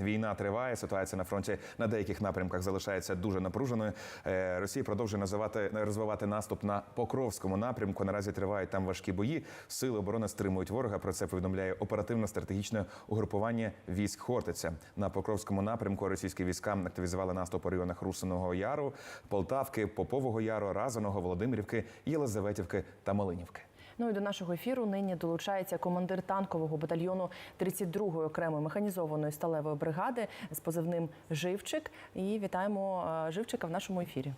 Війна триває. Ситуація на фронті на деяких напрямках залишається дуже напруженою. Е, Росія продовжує називати розвивати наступ на Покровському напрямку. Наразі тривають там важкі бої. Сили оборони стримують ворога. Про це повідомляє оперативно-стратегічне угрупування військ Хортиця. На Покровському напрямку російські війська активізували наступ у районах Русиного Яру, Полтавки, Попового Яру, Разаного, Володимирівки, Єлизаветівки та Малинівки. Ну і до нашого ефіру нині долучається командир танкового батальйону 32-ї окремої механізованої сталевої бригади з позивним Живчик. І вітаємо е, Живчика в нашому ефірі.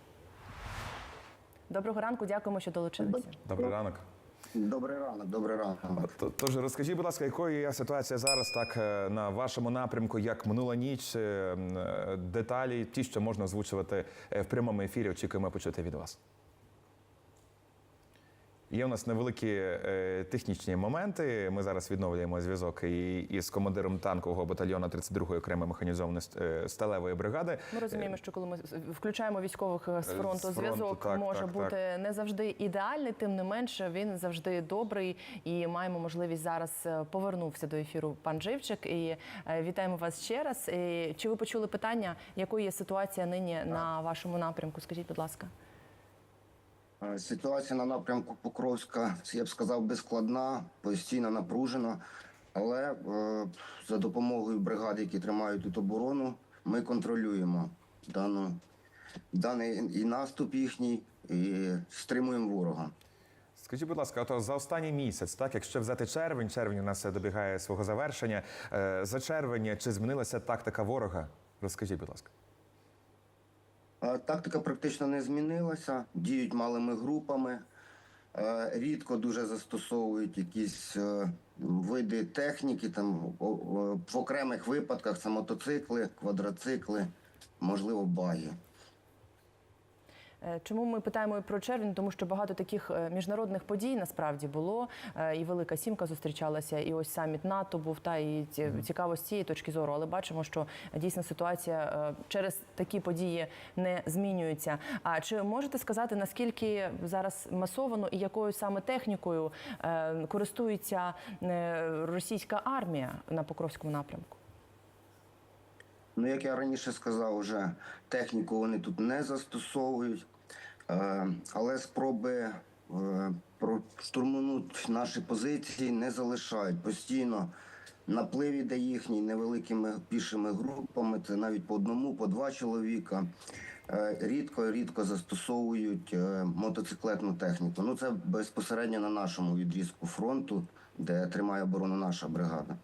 Доброго ранку, дякуємо, що долучилися. Добрий ранок. Добрий ранок, добрий ранок. Тож розкажіть, будь ласка, якою є ситуація зараз так е, на вашому напрямку, як минула ніч, е, деталі, ті, що можна озвучувати в прямому ефірі, очікуємо почути від вас. Є у нас невеликі е, технічні моменти. Ми зараз відновлюємо зв'язок і, із командиром танкового батальйону 32-ї окремої механізованої е, сталевої бригади. Ми розуміємо, що коли ми включаємо військових е, з Е, фронту, з зв'язок так, може так, бути так. не завжди ідеальний, тим не менше він завжди добрий. І маємо можливість зараз е, повернувся до ефіру пан Живчик. І е, вітаємо вас ще раз. І Чи ви почули питання, якою є ситуація нині на вашому напрямку? Скажіть, будь ласка. Е, Ситуація на напрямку Покровська, я б сказав, безскладна, постійно напружена. Але е, за допомогою бригад, які тримають тут оборону, ми контролюємо дану, даний і наступ їхній, і стримуємо ворога. Скажіть, будь ласка, ото за останній місяць, так якщо взяти червень, червень у нас добігає свого завершення. е, За червень чи змінилася тактика ворога? Розкажіть, будь ласка. Е, Тактика практично не змінилася, діють малими групами. Е, Рідко дуже застосовують якісь е, види техніки. Там в окремих випадках це мотоцикли, квадроцикли, можливо, баги. Е, Чому ми питаємо про червень? Тому що багато таких е, міжнародних подій насправді було. Е, І Велика Сімка зустрічалася, і ось саміт НАТО був та і цікаво з цієї точки зору. Але бачимо, що дійсно ситуація через такі події не змінюється. А чи можете сказати наскільки зараз масовано і якою саме технікою користується російська армія на Покровському напрямку? Ну, як я раніше сказав, вже техніку вони тут не застосовують, е, але спроби е, штурманути наші позиції не залишають. Постійно наплив іде їхній невеликими пішими групами, це навіть по одному, по два чоловіка. Е, Рідко, рідко застосовують мотоциклетну техніку. Ну це безпосередньо на нашому відрізку фронту, де тримає оборону наша бригада.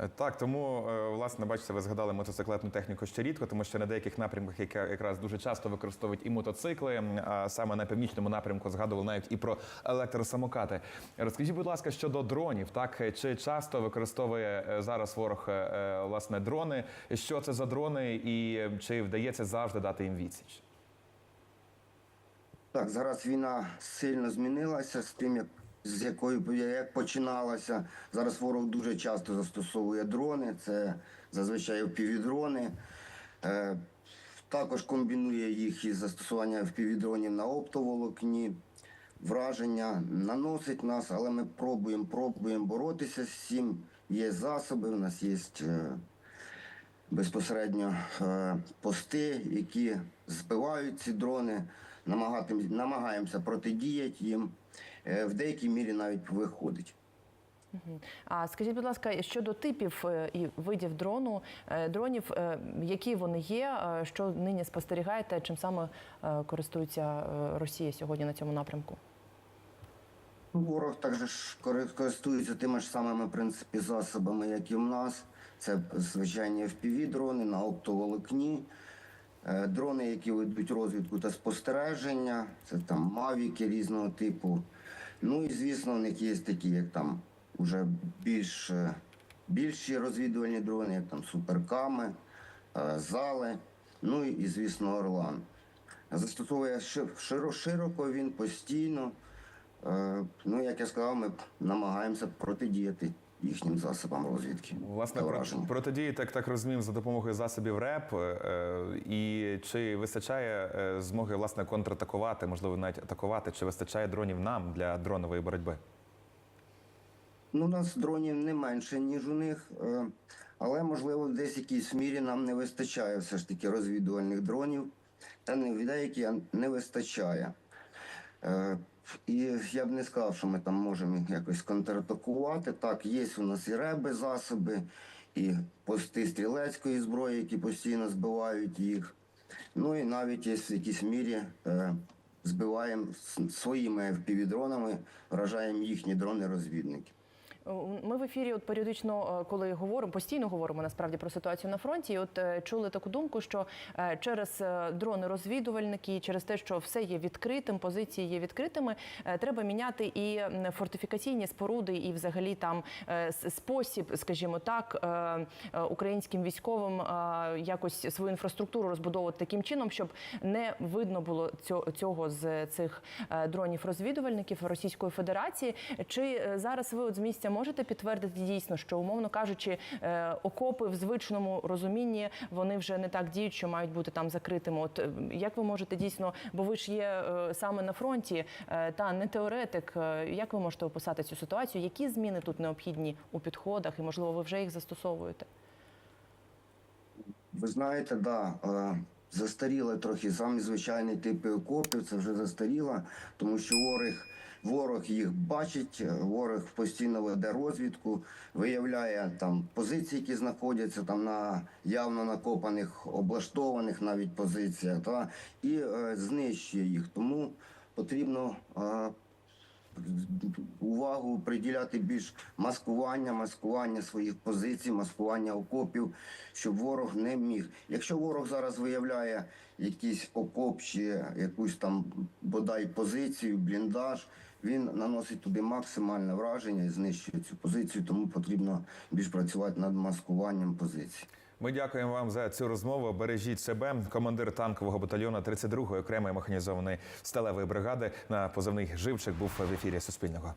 Е, Так, тому е, власне бачите, ви згадали мотоциклетну техніку ще рідко, тому що на деяких напрямках яка якраз дуже часто використовують і мотоцикли. А саме на північному напрямку згадували навіть і про електросамокати. Розкажіть, будь ласка, щодо дронів, так чи часто використовує е, зараз ворог власне дрони? Що це за дрони, і чи вдається завжди дати їм відсіч? Так, зараз війна сильно змінилася з тим, як з якою як починалася. Зараз ворог дуже часто застосовує дрони. Це зазвичай впівдрони. Е, також комбінує їх із застосування впівдронів на оптоволокні. Враження наносить нас, але ми пробуємо, пробуємо боротися з цим. Є засоби, у нас є е, безпосередньо е, пости, які збивають ці дрони, намагаємося протидіяти їм. Е, В деякій мірі навіть виходить. А скажіть, будь ласка, щодо типів е, і видів дрону, е, дронів, які вони є, що нині спостерігаєте, чим саме користується Росія сьогодні на цьому напрямку? Ворог також користується тими ж самими в принципі, засобами, як і в нас. Це звичайні FPV-дрони на оптоволокні, дрони, які ведуть розвідку та спостереження, це там мавіки різного типу. Ну і звісно, в них є такі, як там уже більш, е, більші розвідувальні дрони, як там суперками, е, зали, ну і, звісно, Орлан. Застосовує широ- широко він постійно. Е, Ну, як я сказав, ми намагаємося протидіяти їхнім засобам розвідки. Власне, протидії, так так розумію, за допомогою засобів РЕП. Е, і чи вистачає е, змоги власне контратакувати, можливо, навіть атакувати, чи вистачає дронів нам для дронової боротьби? Ну, у нас дронів не менше, ніж у них. е, Але, можливо, в десь якійсь мірі нам не вистачає все ж таки розвідувальних дронів. Та не в деякі не вистачає. І я б не сказав, що ми там можемо якось контратакувати. Так, є у нас і реби засоби, і пости стрілецької зброї, які постійно збивають їх. Ну і навіть є в якійсь мірі е, збиваємо своїми FPV-дронами, вражаємо їхні дрони-розвідники. Ми в ефірі, от періодично, е, коли говоримо, постійно говоримо насправді про ситуацію на фронті. І от е, чули таку думку, що е, через дрони розвідувальники, через те, що все є відкритим, позиції є відкритими, треба міняти і фортифікаційні споруди, і взагалі там спосіб, скажімо так, українським військовим якось свою інфраструктуру розбудовувати таким чином, щоб не видно було цього, з цих дронів розвідувальників Російської Федерації. Чи зараз ви от з місця можете підтвердити дійсно, що умовно кажучи, е, окопи в звичному розумінні вони вже не так діють, що мають бути там закритими? От е, як ви можете дійсно, бо ви ж є е, саме на фронті, та не теоретик. Як ви можете описати цю ситуацію? Які зміни тут необхідні у підходах, і можливо ви вже їх застосовуєте? Ви знаєте, да, застаріли трохи самі звичайні типи окопів, це вже застаріло, тому що ворог, ворог їх бачить, е, ворог постійно веде розвідку, виявляє там позиції, які знаходяться там на явно накопаних, облаштованих навіть позиціях, та, і е, знищує їх. Тому потрібно. Е, увагу приділяти більш маскування, маскування своїх позицій, маскування окопів, щоб ворог не міг. Якщо ворог зараз виявляє якийсь окоп чи якусь там бодай позицію, бліндаж, він наносить туди максимальне враження і знищує цю позицію, тому потрібно більш працювати над маскуванням позицій. Ми дякуємо вам за цю розмову. Бережіть себе. Командир танкового батальйону 32-ї окремої механізованої сталевої бригади на позивний живчик був в ефірі Суспільного.